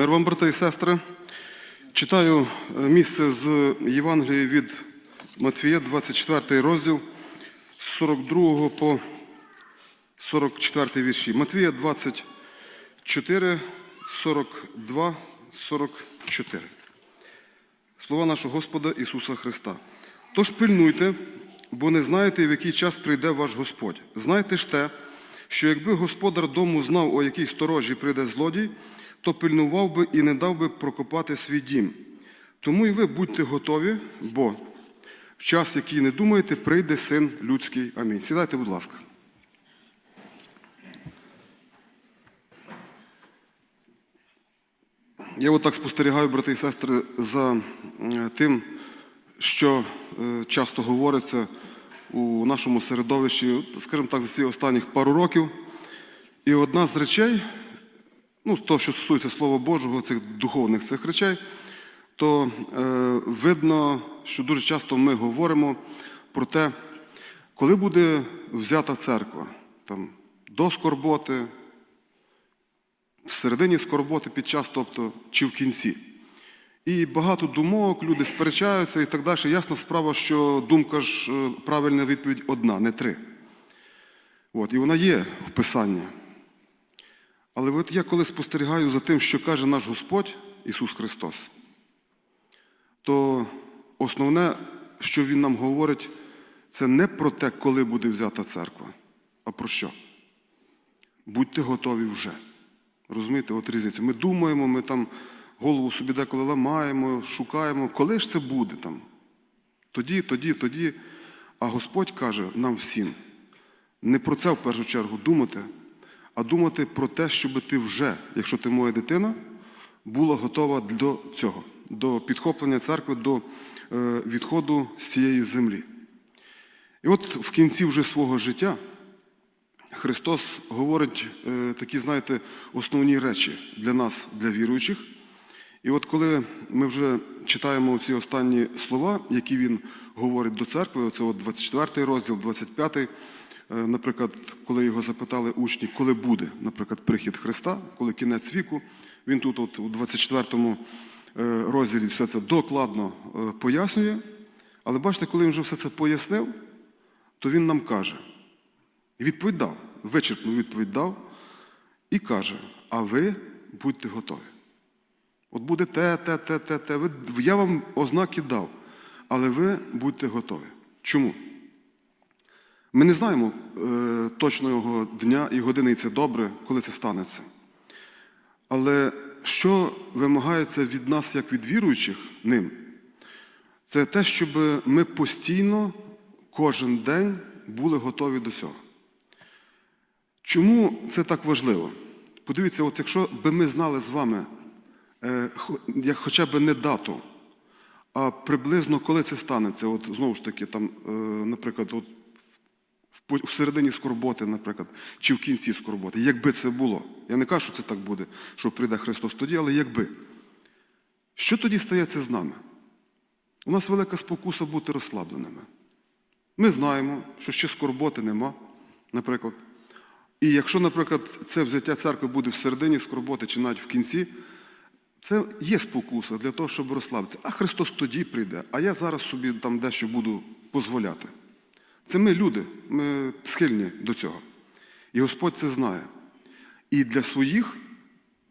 Мир вам, брати і сестри. Читаю е, місце з Євангелії від Матвія, 24 розділ, з 42 по 44 вірші. Матвія 24, 42, 44. Слова нашого Господа Ісуса Христа. Тож пильнуйте, бо не знаєте, в який час прийде ваш Господь. Знайте ж те, що якби господар дому знав, о якій сторожі прийде злодій, то пильнував би і не дав би прокопати свій дім. Тому і ви будьте готові, бо в час, який не думаєте, прийде син людський. Амінь. Сідайте, будь ласка. Я отак спостерігаю, брати і сестри, за е, тим, що е, часто говориться у нашому середовищі, скажімо так, за ці останніх пару років. І одна з речей, ну, з того, що стосується Слова Божого, цих духовних цих речей, то е, видно, що дуже часто ми говоримо про те, коли буде взята церква, там, до скорботи, всередині скорботи під час, тобто, чи в кінці. І багато думок, люди сперечаються і так далі. Ясна справа, що думка ж е, правильна відповідь одна, не три. От, і вона є в Писанні. Але от я коли спостерігаю за тим, що каже наш Господь Ісус Христос, то основне, що Він нам говорить, це не про те, коли буде взята церква, а про що? Будьте готові вже. Розумієте, от різницю. Ми думаємо, ми там голову собі деколи ламаємо, шукаємо, коли ж це буде там? Тоді, тоді, тоді. А Господь каже нам всім, не про це в першу чергу думати, а думати про те, щоб ти вже, якщо ти моя дитина, була готова до цього, до підхоплення церкви, до е, відходу з цієї землі. І от в кінці вже свого життя Христос говорить е, такі, знаєте, основні речі для нас, для віруючих. І от коли ми вже читаємо ці останні слова, які він говорить до церкви, оце от 24 розділ, 25, е, наприклад, коли його запитали учні, коли буде, наприклад, прихід Христа, коли кінець віку, він тут, от у 24 е, розділі, все це докладно е, пояснює. Але бачите, коли він вже все це пояснив, то він нам каже, і відповідь дав, вичерпну відповідь дав, і каже: а ви будьте готові. От буде те, те, те, те, те. Я вам ознаки дав, але ви будьте готові. Чому? Ми не знаємо е, точного дня і години, і це добре, коли це станеться. Але що вимагається від нас, як від віруючих ним, це те, щоб ми постійно, кожен день були готові до цього. Чому це так важливо? Подивіться, от якщо би ми знали з вами е, як хоча б не дату, а приблизно коли це станеться, от знову ж таки, там, е, наприклад, от в середині скорботи, наприклад, чи в кінці скорботи, якби це було. Я не кажу, що це так буде, що прийде Христос тоді, але якби. Що тоді стається з нами? У нас велика спокуса бути розслабленими. Ми знаємо, що ще скорботи нема, наприклад. І якщо, наприклад, це взяття церкви буде всередині скорботи чи навіть в кінці, це є спокуса для того, щоб розслабитися. А Христос тоді прийде, а я зараз собі там дещо буду дозволяти. Це ми люди, ми схильні до цього. І Господь це знає. І для своїх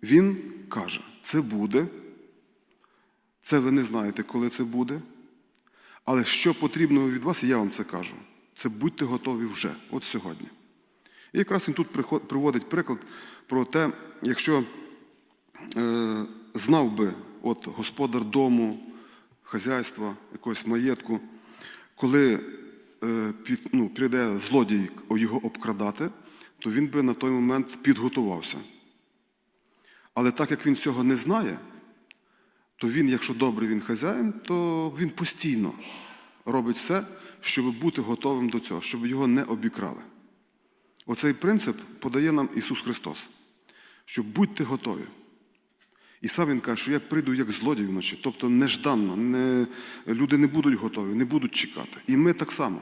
Він каже, це буде. Це ви не знаєте, коли це буде. Але що потрібно від вас, я вам це кажу. Це будьте готові вже, от сьогодні. І якраз він тут приводить приклад про те, якщо е, знав би от, господар дому, хазяйства, якогось маєтку, коли під, ну, прийде злодій його обкрадати, то він би на той момент підготувався. Але так як він цього не знає, то він, якщо добрий він хазяїн, то він постійно робить все, щоб бути готовим до цього, щоб його не обікрали. Оцей принцип подає нам Ісус Христос, що будьте готові. І сам Він каже, що я прийду як злодій вночі, тобто нежданно, не, люди не будуть готові, не будуть чекати. І ми так само.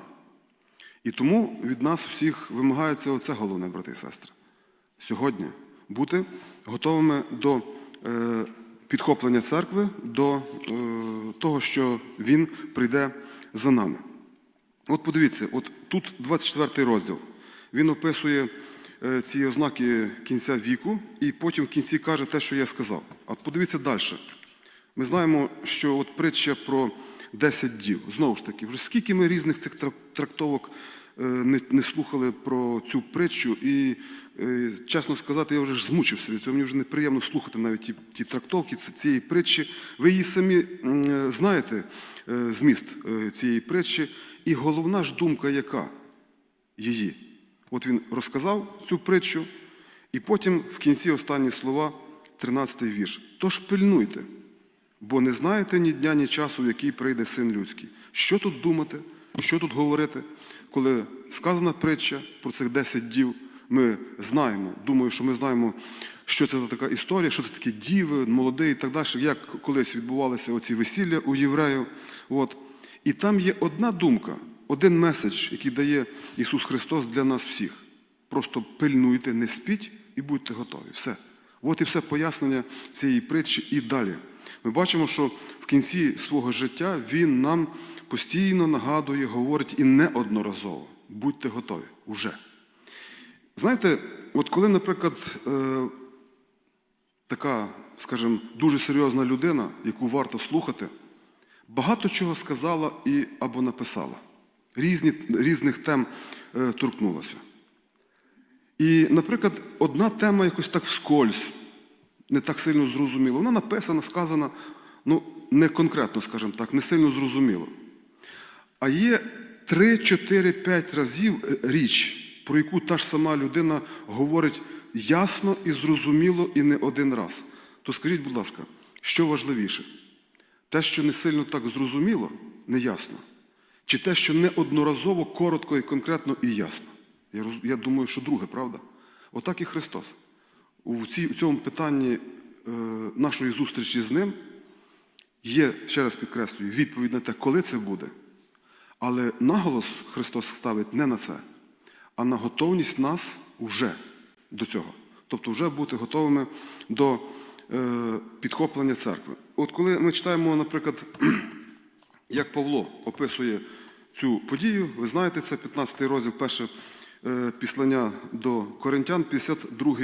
І тому від нас всіх вимагається оце головне, брати і сестри. Сьогодні бути готовими до е, підхоплення церкви до е, того, що він прийде за нами. От подивіться, от тут 24 розділ. Він описує ці ознаки кінця віку, і потім в кінці каже те, що я сказав. От подивіться далі. Ми знаємо, що от притча про 10 дів. Знову ж таки, вже скільки ми різних цих трактовок е, не, не слухали про цю притчу, і, е, чесно сказати, я вже ж змучився від цього. Мені вже неприємно слухати навіть ті, ті трактовки цієї притчі. Ви її самі е, знаєте, е, зміст е, цієї притчі. І головна ж думка яка? Її. От він розказав цю притчу, і потім в кінці останні слова, 13-й вірш. Тож пильнуйте, бо не знаєте ні дня, ні часу, в який прийде син людський. Що тут думати, що тут говорити, коли сказана притча про цих 10 дів, ми знаємо, думаю, що ми знаємо, що це за така історія, що це такі діви, молодий і так далі, як колись відбувалися оці весілля у євреїв. От. І там є одна думка, один меседж, який дає Ісус Христос для нас всіх. Просто пильнуйте, не спіть і будьте готові. Все. От і все пояснення цієї притчі і далі. Ми бачимо, що в кінці свого життя Він нам постійно нагадує, говорить і неодноразово. Будьте готові уже. Знаєте, от коли, наприклад, е, така, скажімо, дуже серйозна людина, яку варто слухати, багато чого сказала і або написала, Різні, різних тем е, торкнулася. І, наприклад, одна тема якось так вскользь, не так сильно зрозуміла. Вона написана, сказана, ну, не конкретно, скажімо так, не сильно зрозуміло. А є 3, 4, 5 разів е, річ, про яку та ж сама людина говорить ясно і зрозуміло і не один раз. То скажіть, будь ласка, що важливіше? Те, що не сильно так зрозуміло, не ясно. Чи те, що неодноразово, коротко і конкретно і ясно? Я, роз- я думаю, що друге, правда? Отак і Христос. У, цій, у цьому питанні е, нашої зустрічі з Ним є, ще раз підкреслюю, відповідь на те, коли це буде. Але наголос Христос ставить не на це, а на готовність нас уже до цього. Тобто вже бути готовими до е, підхоплення церкви. От коли ми читаємо, наприклад, як Павло описує цю подію, ви знаєте, це 15 розділ, перше е, післання до Коринтян, 52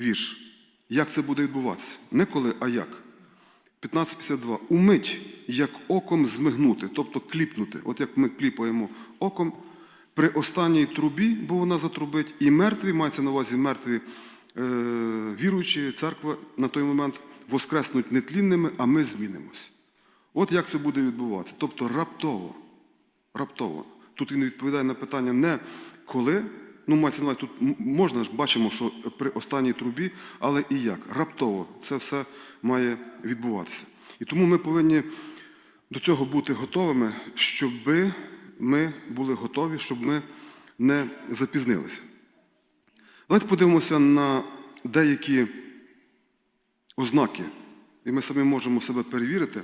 вірш. Як це буде відбуватися? Не коли, а як. 15.52. Умить, як оком змигнути, тобто кліпнути. От як ми кліпаємо оком при останній трубі, бо вона затрубить, і мертві, мається на увазі мертві е, віруючі, церква на той момент воскреснуть нетлінними, а ми змінимось. От як це буде відбуватися. Тобто раптово. Раптово. Тут він відповідає на питання не коли, ну мається на увазі, тут можна ж бачимо, що при останній трубі, але і як. Раптово це все має відбуватися. І тому ми повинні до цього бути готовими, щоб ми були готові, щоб ми не запізнилися. Давайте подивимося на деякі ознаки, і ми самі можемо себе перевірити.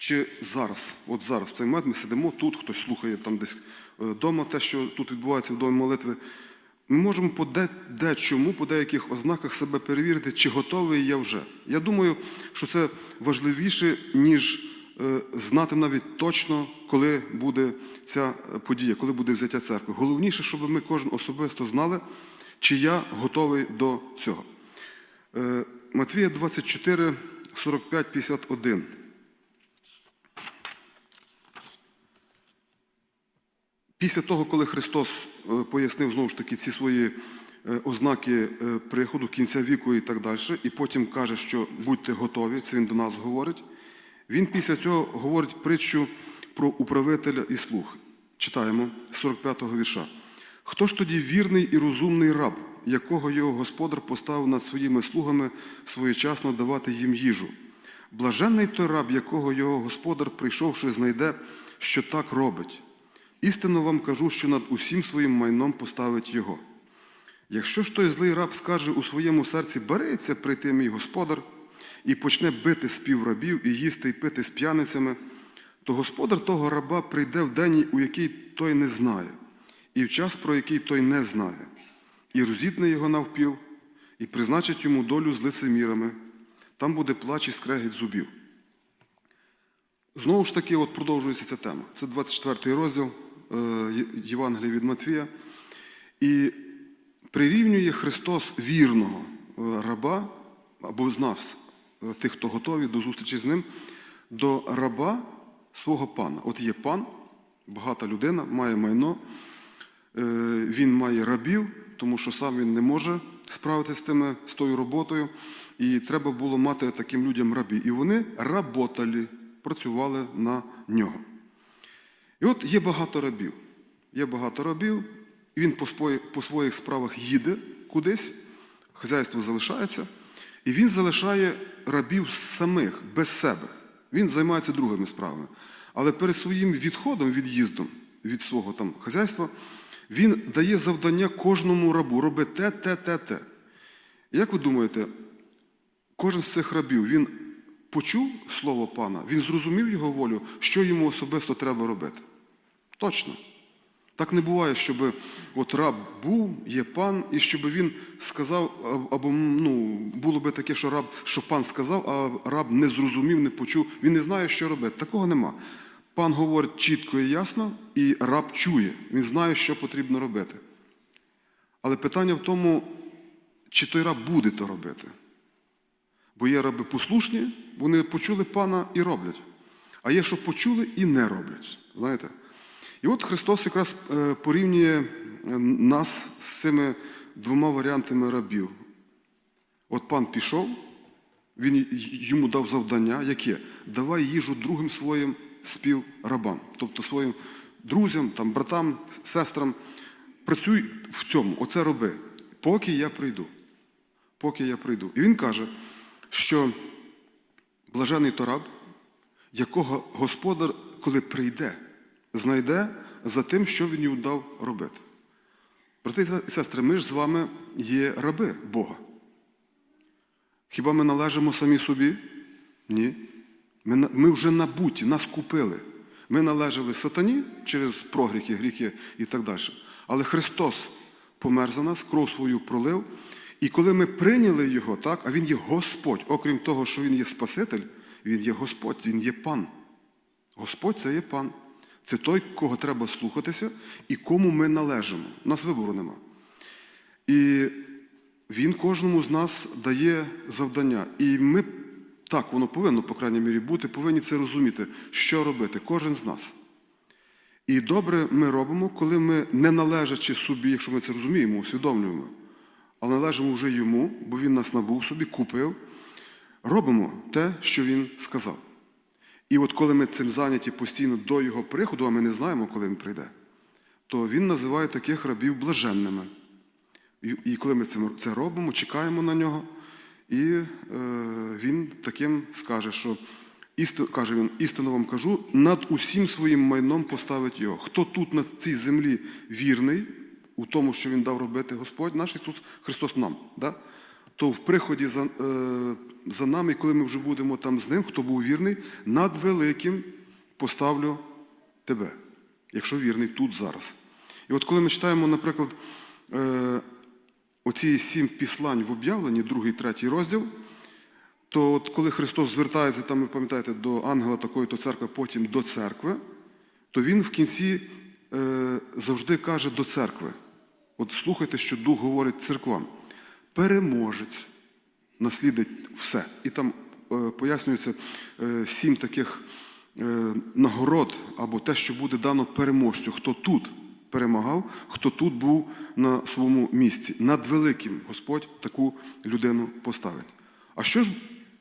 Чи зараз, от зараз, в цей момент ми сидимо тут, хтось слухає там десь вдома те, що тут відбувається в домі молитви. Ми можемо по де, дечому, по деяких ознаках себе перевірити, чи готовий я вже. Я думаю, що це важливіше, ніж е, знати навіть точно, коли буде ця е, подія, коли буде взяття церкви. Головніше, щоб ми кожен особисто знали, чи я готовий до цього. Е, Матвія 24, 45, 51. Після того, коли Христос е, пояснив знову ж таки ці свої е, ознаки е, приходу кінця віку і так далі, і потім каже, що будьте готові, це він до нас говорить. Він після цього говорить притчу про управителя і слуг. Читаємо 45-го вірша. Хто ж тоді вірний і розумний раб, якого його господар поставив над своїми слугами своєчасно давати їм їжу? Блаженний той раб, якого його господар, прийшовши, знайде, що так робить. Істинно вам кажу, що над усім своїм майном поставить його. Якщо ж той злий раб скаже у своєму серці, береться прийти мій господар, і почне бити співрабів, і їсти й пити з п'яницями, то господар того раба прийде в день, у який той не знає, і в час, про який той не знає, і розітне його навпіл, і призначить йому долю з лицемірами. Там буде плач і скрегіт зубів. Знову ж таки, от продовжується ця тема. Це 24 розділ Євангелія від Матвія. І прирівнює Христос вірного е, раба або з нас, е, тих, хто готові до зустрічі з ним, до раба свого пана. От є пан, багата людина, має майно, е, він має рабів, тому що сам він не може справитися з, тими, з тою роботою. І треба було мати таким людям рабів. І вони работали, працювали на нього. І от є багато рабів. Є багато рабів, і він по, своїх справах їде кудись, хазяйство залишається, і він залишає рабів самих, без себе. Він займається другими справами. Але перед своїм відходом, від'їздом від свого там хазяйства, він дає завдання кожному рабу роби те, те, те, те. Як ви думаєте, кожен з цих рабів він почув слово пана, він зрозумів його волю, що йому особисто треба робити? Точно. Так не буває, щоб от раб був, є пан, і щоб він сказав, або ну, було би таке, що раб, що пан сказав, а раб не зрозумів, не почув, він не знає, що робити. Такого нема. Пан говорить чітко і ясно, і раб чує, він знає, що потрібно робити. Але питання в тому, чи той раб буде то робити. Бо є раби послушні, вони почули пана і роблять. А є, що почули і не роблять. Знаєте? І от Христос якраз е, порівнює е, нас з цими двома варіантами рабів. От пан пішов, він йому дав завдання, яке? Давай їжу другим своїм співрабам, тобто своїм друзям, там, братам, сестрам. Працюй в цьому, оце роби, поки я прийду. Поки я прийду. І він каже, що блажений то раб, якого господар, коли прийде, знайде за тим, що він йому дав робити. Брати і сестри, ми ж з вами є раби Бога. Хіба ми належимо самі собі? Ні. Ми, ми вже набуті, нас купили. Ми належали сатані через прогріхи, гріхи і так далі. Але Христос помер за нас, кров свою пролив. І коли ми прийняли Його, так, а Він є Господь, окрім того, що Він є Спаситель, Він є Господь, Він є пан. Господь це є пан. Це той, кого треба слухатися і кому ми належимо. У нас вибору нема. І він кожному з нас дає завдання. І ми, так, воно повинно, по крайній мірі, бути, повинні це розуміти, що робити, кожен з нас. І добре ми робимо, коли ми, не належачи собі, якщо ми це розуміємо, усвідомлюємо, але належимо вже йому, бо він нас набув собі, купив, робимо те, що він сказав. І от коли ми цим зайняті постійно до його приходу, а ми не знаємо, коли він прийде, то він називає таких рабів блаженними. І, коли ми це, робимо, чекаємо на нього, і е, він таким скаже, що істи, каже він, істинно вам кажу, над усім своїм майном поставить його. Хто тут на цій землі вірний у тому, що він дав робити Господь, наш Ісус Христос нам, да? то в приході за, е, за нами, коли ми вже будемо там з ним, хто був вірний, над великим поставлю тебе, якщо вірний тут зараз. І от коли ми читаємо, наприклад, е, оці сім післань в об'явленні, другий, третій розділ, то от коли Христос звертається, там, ви пам'ятаєте, до ангела такої то церкви, потім до церкви, то він в кінці е, завжди каже до церкви. От слухайте, що Дух говорить церквам. Переможець наслідить все. І там е, пояснюється е, сім таких е, нагород або те, що буде дано переможцю, хто тут перемагав, хто тут був на своєму місці. Над великим Господь таку людину поставить. А що ж,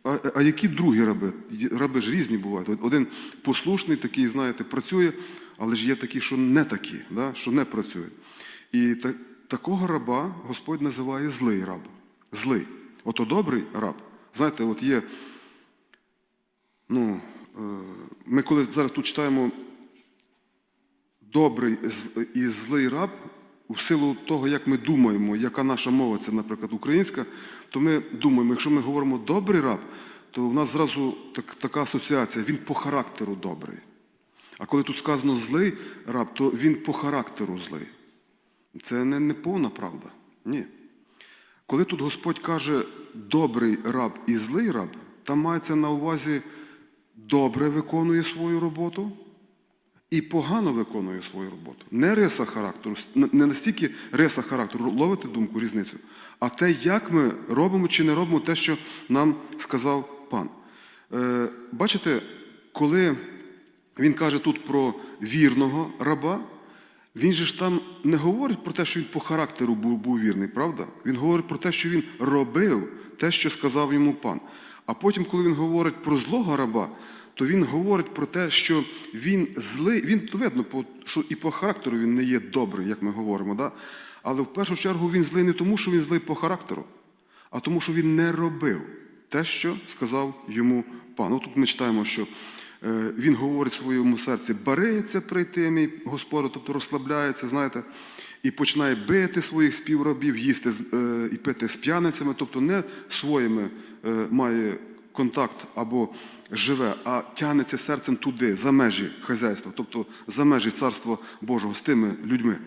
а, а які другі раби? Раби ж різні бувають. Один послушний, такий, знаєте, працює, але ж є такі, що не такі, да? що не працюють. І та, такого раба Господь називає злий раб. Злий. Ото добрий раб. Знаєте, от є. Ну, е, ми коли зараз тут читаємо добрий і злий раб, у силу того, як ми думаємо, яка наша мова, це, наприклад, українська, то ми думаємо, якщо ми говоримо добрий раб, то в нас зразу так, така асоціація, він по характеру добрий. А коли тут сказано злий раб, то він по характеру злий. Це не, не повна правда. Ні. Коли тут Господь каже добрий раб і злий раб, там мається на увазі добре виконує свою роботу і погано виконує свою роботу. Не риса характеру, не настільки риса характеру, ловите думку, різницю, а те, як ми робимо чи не робимо те, що нам сказав пан. Е, бачите, коли він каже тут про вірного раба, він же ж там не говорить про те, що він по характеру був, був вірний, правда? Він говорить про те, що він робив те, що сказав йому пан. А потім, коли він говорить про злого раба, то він говорить про те, що він злий, він то видно, що і по характеру він не є добрий, як ми говоримо, да? але в першу чергу він злий не тому, що він злий по характеру, а тому, що він не робив те, що сказав йому пан. Ну, тут ми читаємо, що він говорить в своєму серці, бариться прийти, мій Господь, тобто розслабляється, знаєте, і починає бити своїх співробів, їсти е, і пити з п'яницями, тобто не своїми е, має контакт або живе, а тягнеться серцем туди, за межі хазяйства, тобто за межі Царства Божого з тими людьми.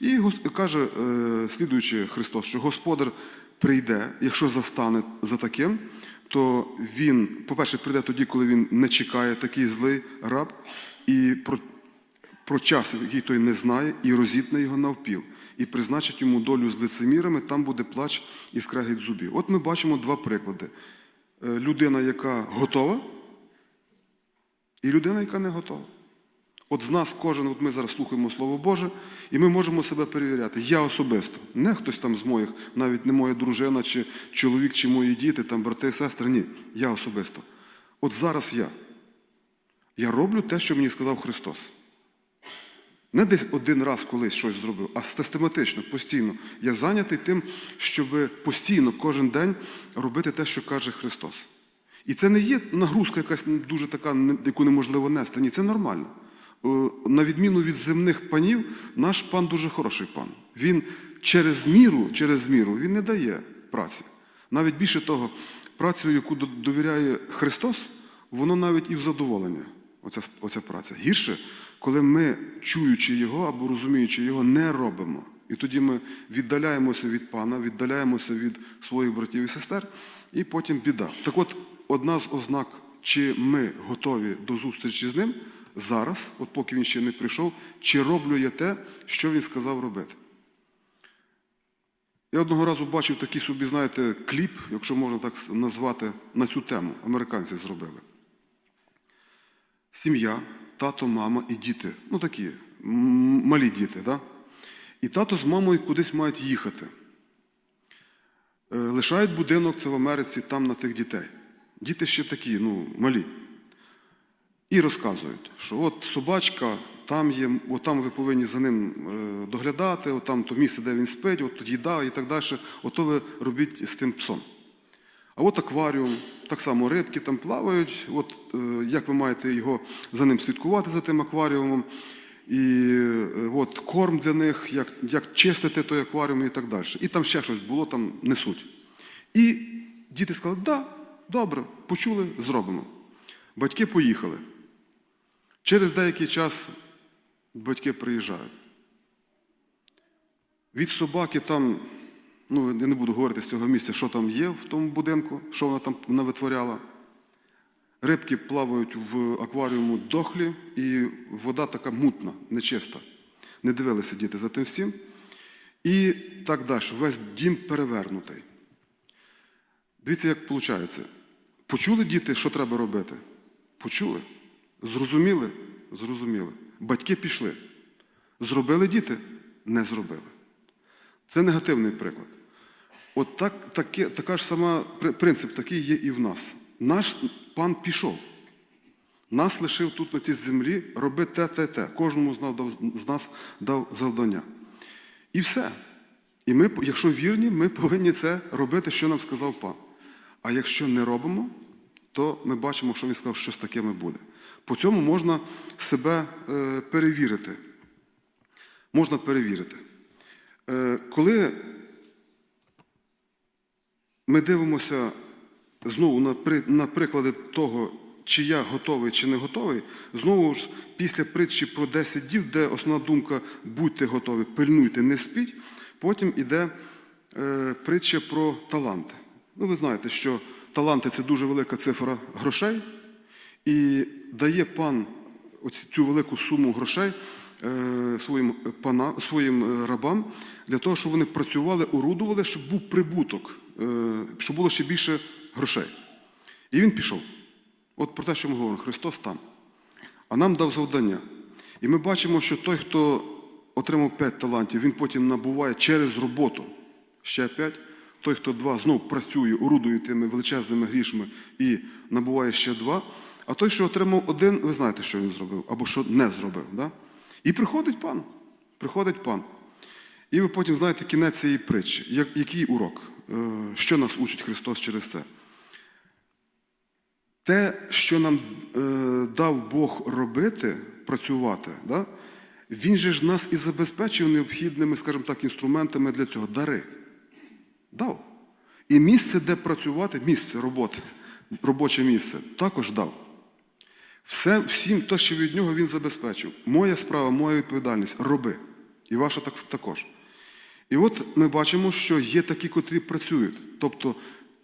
І каже, е, слідуючи Христос, що Господар прийде, якщо застане за таким, то він, по-перше, прийде тоді, коли він не чекає такий злий раб, і про, про час, який той не знає, і розітне його навпіл, і призначить йому долю з лицемірами, там буде плач і скрегіт зубів. От ми бачимо два приклади. Е, Людина, яка готова, і людина, яка не готова. От з нас кожен, от ми зараз слухаємо Слово Боже, і ми можемо себе перевіряти. Я особисто, не хтось там з моїх, навіть не моя дружина, чи чоловік, чи мої діти, там брати і сестри. Ні, я особисто. От зараз я. Я роблю те, що мені сказав Христос. Не десь один раз колись щось зробив, а систематично, постійно. Я зайнятий тим, щоб постійно, кожен день робити те, що каже Христос. І це не є нагрузка якась дуже така, яку неможливо нести. Ні, це нормально. Е, На відміну від земних панів, наш пан дуже хороший пан. Він через міру, через міру, він не дає праці. Навіть більше того, працю, яку довіряє Христос, воно навіть і в задоволення, оця, оця праця. Гірше, коли ми, чуючи його або розуміючи його, не робимо. І тоді ми віддаляємося від пана, віддаляємося від своїх братів і сестер, і потім біда. Так от, одна з ознак, чи ми готові до зустрічі з ним зараз, от поки він ще не прийшов, чи роблю я те, що він сказав робити. Я одного разу бачив такий собі, знаєте, кліп, якщо можна так назвати, на цю тему. Американці зробили. Сім'я, тато, мама і діти. Ну такі малі діти, да? І тато з мамою кудись мають їхати. Е, Лишають будинок, це в Америці, там на тих дітей. Діти ще такі, ну, малі. І розказують, що от собачка, там є, от там ви повинні за ним е, доглядати, от там то місце, де він спить, от тут їда і так далі. Ото ви робіть з тим псом. А от акваріум, так само рибки там плавають, от е, як ви маєте його за ним слідкувати за тим акваріумом, і е, от корм для них, як, як чистити той акваріум і так далі. І там ще щось було, там несуть. І діти сказали, да, добре, почули, зробимо. Батьки поїхали. Через деякий час батьки приїжджають. Від собаки там, ну я не буду говорити з цього місця, що там є в тому будинку, що вона там навитворяла. Рибки плавають в акваріуму дохлі, і вода така мутна, нечиста. Не дивилися діти за тим всім. І так далі. Весь дім перевернутий. Дивіться, як виходить. Почули діти, що треба робити? Почули. Зрозуміли? Зрозуміли. Батьки пішли. Зробили діти? Не зробили. Це негативний приклад. От так, таке, така ж сама принцип такий є і в нас. Наш пан пішов. Нас лишив тут на цій землі робити те, те, те. Кожному з нас дав, завдання. І все. І ми, якщо вірні, ми повинні це робити, що нам сказав пан. А якщо не робимо, то ми бачимо, що він сказав, що з такими буде. По цьому можна себе е, перевірити. Можна перевірити. Е, коли ми дивимося знову на, на приклади того, чи я готовий, чи не готовий, знову ж після притчі про 10 дів, де основна думка будьте готові, пильнуйте, не спіть, потім іде е, притча про таланти. Ну, ви знаєте, що таланти це дуже велика цифра грошей, і дає пан цю велику суму грошей е, своїм, пана, своїм е, рабам для того, щоб вони працювали, орудували, щоб був прибуток, е, щоб було ще більше грошей. І він пішов. От про те, що ми говоримо, Христос там. А нам дав завдання. І ми бачимо, що той, хто отримав 5 талантів, він потім набуває через роботу ще 5. Той, хто два, знов працює, орудує тими величезними грішми і набуває ще два. А той, що отримав один, ви знаєте, що він зробив, або що не зробив. Да? І приходить пан. Приходить пан. І ви потім знаєте кінець цієї притчі. Як- Який урок? Е, Що нас учить Христос через це? Те, що нам е, дав Бог робити, працювати, да? Він же ж нас і забезпечив необхідними, скажімо так, інструментами для цього. Дари. Дав. І місце, де працювати, місце роботи, робоче місце, також дав. Все, всім, те, що від нього він забезпечив. Моя справа, моя відповідальність роби. І ваша так, також. І от ми бачимо, що є такі, котрі працюють. Тобто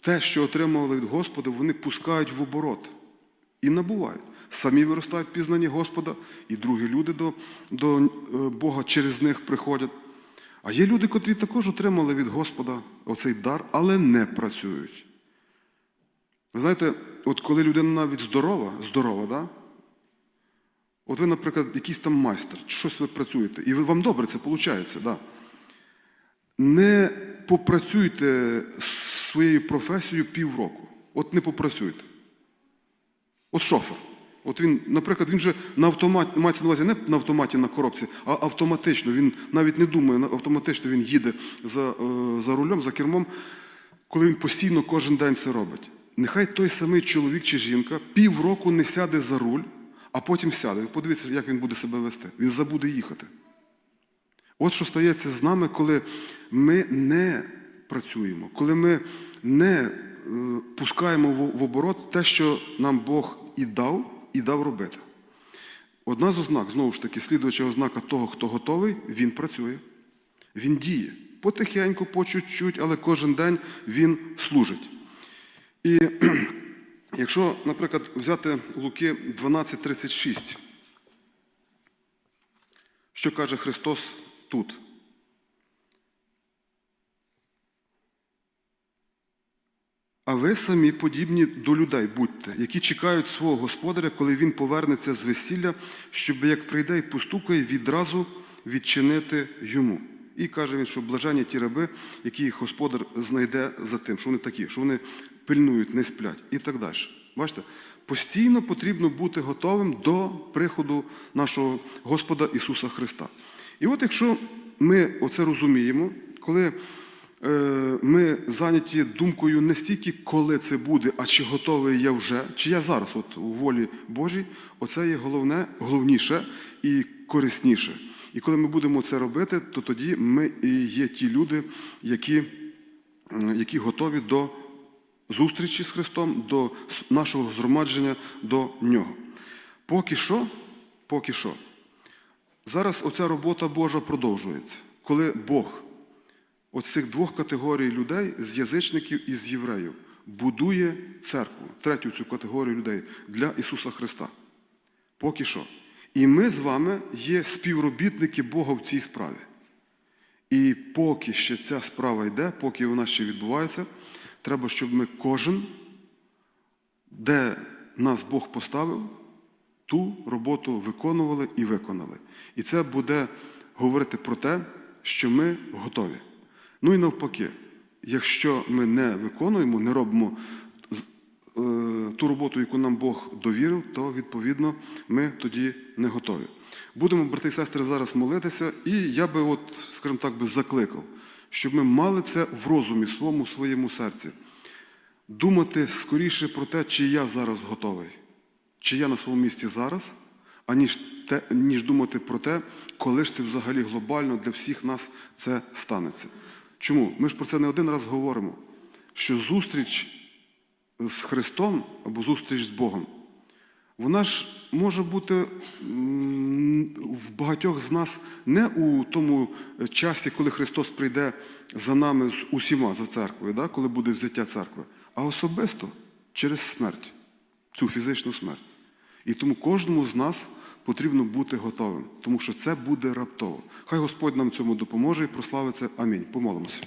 те, що отримували від Господа, вони пускають в оборот і набувають. Самі виростають в пізнанні Господа, і другі люди до, до е, Бога через них приходять. А є люди, котрі також отримали від Господа оцей дар, але не працюють. Ви знаєте, от коли людина навіть здорова, здорова, да? от ви, наприклад, якийсь там майстер, щось ви працюєте, і вам добре це виходить, да? не попрацюйте своєю професією півроку. От не попрацюйте. От шофер. От він, наприклад, він же на автоматі, мається на увазі не на автоматі на коробці, а автоматично. Він навіть не думає, автоматично він їде за, е, за рулем, за кермом, коли він постійно кожен день це робить. Нехай той самий чоловік чи жінка півроку не сяде за руль, а потім сяде. Подивіться, як він буде себе вести. Він забуде їхати. От що стається з нами, коли ми не працюємо, коли ми не е, пускаємо в, в оборот те, що нам Бог і дав, і дав робити. Одна з ознак, знову ж таки, слідуюча ознака того, хто готовий, він працює. Він діє. Потихеньку, по чуть-чуть, але кожен день він служить. І якщо, наприклад, взяти Луки 12.36, що каже Христос тут? А ви самі подібні до людей будьте, які чекають свого господаря, коли він повернеться з весілля, щоб як прийде і постукає, відразу відчинити йому. І каже він, що блажені ті раби, які їх господар знайде за тим, що вони такі, що вони пильнують, не сплять і так далі. Бачите, постійно потрібно бути готовим до приходу нашого Господа Ісуса Христа. І от якщо ми оце розуміємо, коли ми зайняті думкою не стільки, коли це буде, а чи готовий я вже, чи я зараз, от у волі Божій, оце є головне, головніше і корисніше. І коли ми будемо це робити, то тоді ми і є ті люди, які, які готові до зустрічі з Христом, до нашого згромадження до Нього. Поки що, поки що, зараз оця робота Божа продовжується, коли Бог оцих двох категорій людей з язичників і з євреїв будує церкву, третю цю категорію людей для Ісуса Христа. Поки що. І ми з вами є співробітники Бога в цій справі. І поки ще ця справа йде, поки вона ще відбувається, треба, щоб ми кожен, де нас Бог поставив, ту роботу виконували і виконали. І це буде говорити про те, що ми готові. Ну і навпаки, якщо ми не виконуємо, не робимо е, ту роботу, яку нам Бог довірив, то відповідно ми тоді не готові. Будемо, брати і сестри, зараз молитися, і я би, от, скажімо так, би закликав, щоб ми мали це в розумі своєму, своєму серці. Думати скоріше про те, чи я зараз готовий, чи я на своєму місці зараз, аніж те, ніж думати про те, коли ж це взагалі глобально для всіх нас це станеться. Чому? Ми ж про це не один раз говоримо, що зустріч з Христом або зустріч з Богом, вона ж може бути в багатьох з нас не у тому часі, коли Христос прийде за нами з усіма за церквою, да, коли буде взяття церкви, а особисто через смерть, цю фізичну смерть. І тому кожному з нас потрібно бути готовим, тому що це буде раптово. Хай Господь нам цьому допоможе і прославиться. Амінь. Помолимося.